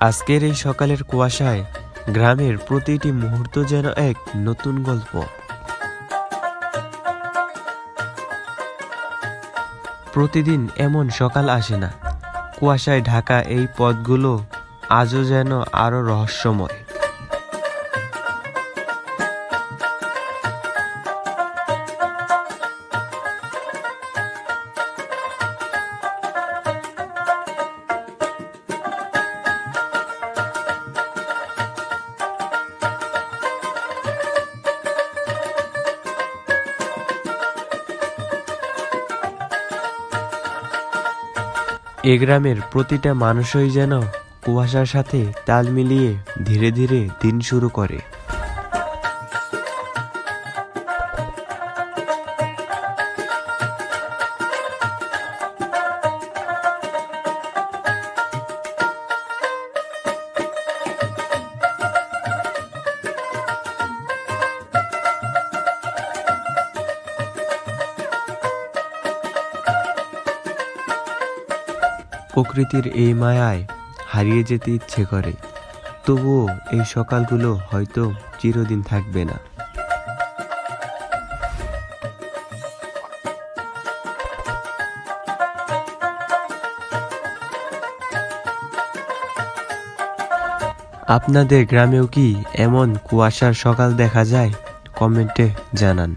আজকের এই সকালের কুয়াশায় গ্রামের প্রতিটি মুহূর্ত যেন এক নতুন গল্প। প্রতিদিন এমন সকাল আসে না। কুয়াশায় ঢাকা এই পথগুলো আজও যেন আরও রহস্যময়। এ গ্রামের প্রতিটা মানুষই যেন কুয়াশার সাথে তাল মিলিয়ে ধীরে ধীরে দিন শুরু করে। প্রকৃতির এই মায়ায় হারিয়ে যেতে ইচ্ছে করে। তবুও এই সকালগুলো হয়তো চিরদিন থাকবে না। আপনাদের গ্রামেও কি এমন কুয়াশার সকাল দেখা যায়? কমেন্টে জানান।